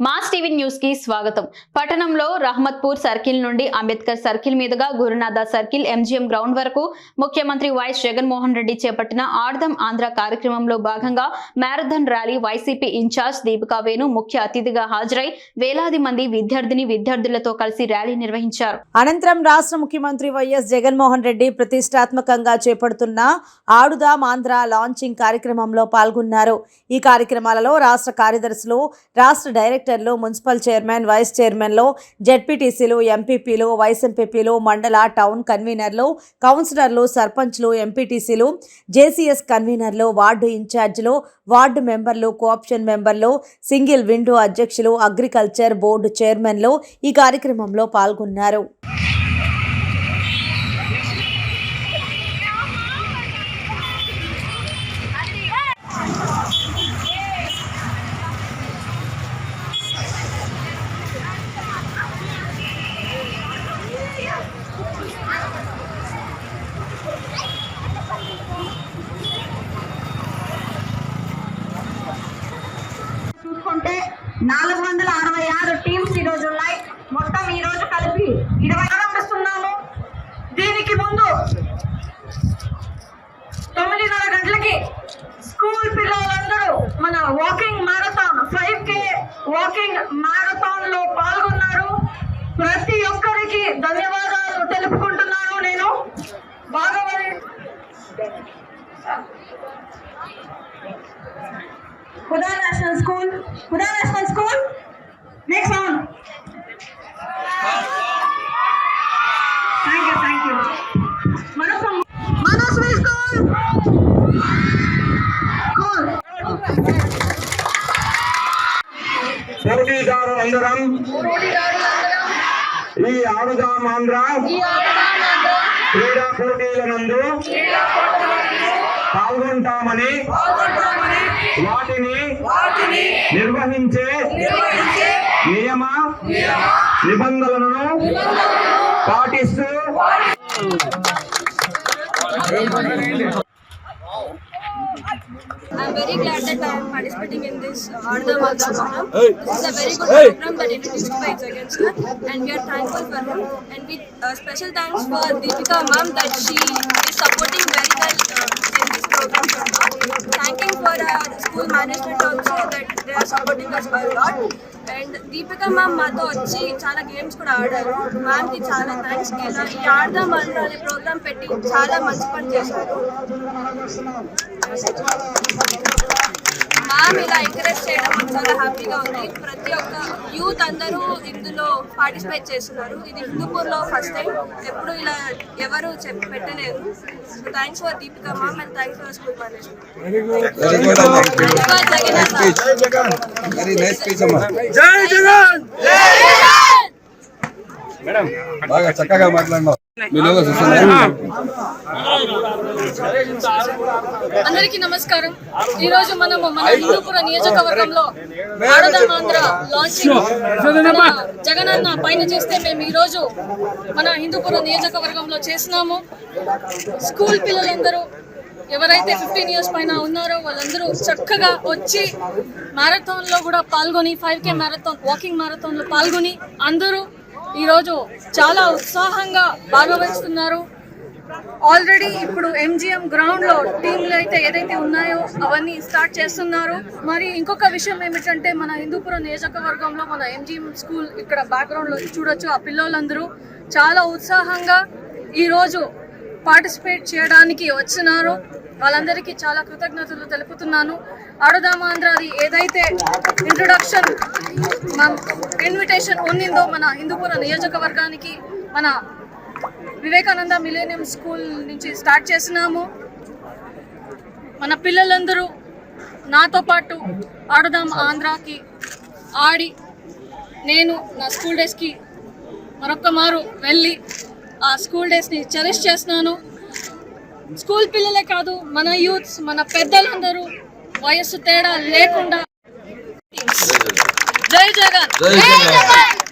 Mass TV న్యూస్కి స్వాగతం. పట్టణంలో రహమత్పూర్ సర్కిల్ నుండి అంబేద్కర్ సర్కిల్ మీదుగా గురునాథ సర్కిల్ ఎంజీఎం గ్రౌండ్ వరకు ముఖ్యమంత్రి వైఎస్ జగన్మోహన్ రెడ్డి చేపట్టిన ఆర్దం ఆంధ్ర కార్యక్రమంలో భాగంగా marathon rally Y C P in charge Deepika Venu ముఖ్య అతిథిగా హాజరై వేలాది మంది విద్యార్థిని విద్యార్థులతో కలిసి ర్యాలీ నిర్వహించారు. అనంతరం రాష్ట్ర ముఖ్యమంత్రి వైఎస్ జగన్మోహన్ రెడ్డి ప్రతిష్టాత్మకంగా చేపడుతున్న ఆడుదాం ఆంధ్ర లాంచింగ్ కార్యక్రమంలో పాల్గొన్నారు. ఈ కార్యక్రమాలలో రాష్ట్ర కార్యదర్శులు రాష్ట్ర డైరెక్టర్లు మున్సిపల్ చైర్మన్ వైస్ చైర్మన్లు జెడ్పీటీసీలు ఎంపీపీలు వైస్ ఎంపీపీలు మండల టౌన్ కన్వీనర్లు కౌన్సిలర్లు సర్పంచ్లు ఎంపీటీసీలు జేసీఎస్ కన్వీనర్లు వార్డు ఇన్ఛార్జీలు ward members co-option members single window అధ్యక్షులు అగ్రికల్చర్ బోర్డు చైర్మన్లు ఈ కార్యక్రమంలో పాల్గొన్నారు. నాలుగు వందల అరవై ఆరు టీమ్స్ ఈ రోజు ఉన్నాయి. మొత్తం ఈరోజు కలిపి ఇరవై ఆరంభిస్తున్నాము దీనికి ముందు తొమ్మిదిన్నర గంటలకి స్కూల్ పిల్లలందరూ మన walking marathon five K walking మారథాన్లో పాల్గొన్నారు. ప్రతి ఒక్కరికి ధన్యవాదాలు తెలుపుకుంటున్నాను నేను. బాగా Huda National School. Huda National School. Next one. Thank you, thank you. Manas from Manasvi School. Cool. పోటీదారులందరం ఈ ఆడుదాం ఆంధ్ర క్రీడా పోటీల నందు పాల్గొంటామని వాటిని నిర్వహించే నియమ నిబంధనలను పాటిస్తూ I'm very glad that I am participating in this uh, Ardha Matra program. This is a very good program that introduced by Jagan and we are thankful for him. And we uh, special thanks for Deepika ma'am that she is supporting very well uh, this program for now. Thanking for our school management also that they are supporting us a lot. And Deepika ma'am మాతో వచ్చి చాలా games కూడా ఆడారు మ్యామ్కి చాలా thanks ఇలా ఈ ఆడదాం ఆంధ్ర అనే ప్రోగ్రామ్ పెట్టి చాలా మంచి పని చేశారు మ్యామ్ ఇలా ఎంకరేజ్ చేయడం చాలా హ్యాపీగా ఉంది. ప్రతి ఒక్క యూత్ అందరూ ఇందులో పార్టిసిపేట్ చేస్తున్నారు. ఇది హిందూపూర్లో ఫస్ట్ టైం ఎప్పుడు ఇలా ఎవరు చెప్పి పెట్టలేదు so thanks for Deepika ma'am and thanks for school management జై జగన్ బాగా చక్కగా మాట్లాడినావు. అందరికీ నమస్కారం. ఈ రోజు మనము మన హిందూపుర నియోజకవర్గంలో ఆడదాం ఆంధ్ర లాంచింగ్ జగనన్న. పైన చేస్తే మేము ఈ రోజు మన హిందూపుర నియోజకవర్గంలో చేసినాము స్కూల్ పిల్లలందరూ ఎవరైతే ఫిఫ్టీన్ ఇయర్స్ పైన ఉన్నారో వాళ్ళందరూ చక్కగా వచ్చి మారథాన్లో కూడా పాల్గొని ఫైవ్ కే మారథాన్ వాకింగ్ మారథాన్లో పాల్గొని అందరూ ఈరోజు చాలా ఉత్సాహంగా భాగవహిస్తున్నారు. ఆల్రెడీ ఇప్పుడు ఎంజిఎం గ్రౌండ్లో టీంలు అయితే ఏదైతే ఉన్నాయో అవన్నీ స్టార్ట్ చేస్తున్నారు. మరి ఇంకొక విషయం ఏమిటంటే మన హిందూపురం నియోజకవర్గంలో మన ఎంజిఎం స్కూల్ ఇక్కడ బ్యాక్గ్రౌండ్లో చూడొచ్చు ఆ పిల్లలందరూ. చాలా ఉత్సాహంగా ఈరోజు పార్టిసిపేట్ చేయడానికి వచ్చినారు. వాళ్ళందరికీ చాలా కృతజ్ఞతలు తెలుపుతున్నాను. ఆడదామాంధ్రది ఏదైతే ఇంట్రొడక్షన్ ఇన్విటేషన్ ఉన్నిందో మన హిందూపుర నియోజకవర్గానికి మన వివేకానంద మిలేనియం స్కూల్ నుంచి స్టార్ట్ చేసినాము. మన పిల్లలందరూ నాతో పాటు ఆడదాం ఆంధ్రాకి ఆడి నేను నా స్కూల్ డేస్కి మరొక్క మారు వెళ్ళి ఆ స్కూల్ డేస్ని చెరిష్ చేస్తున్నాను. స్కూల్ పిల్లలే కాదు మన యూత్స్ మన పెద్దలందరూ వయస్సు తేడా లేకుండా జై జగన్. జై జగన్.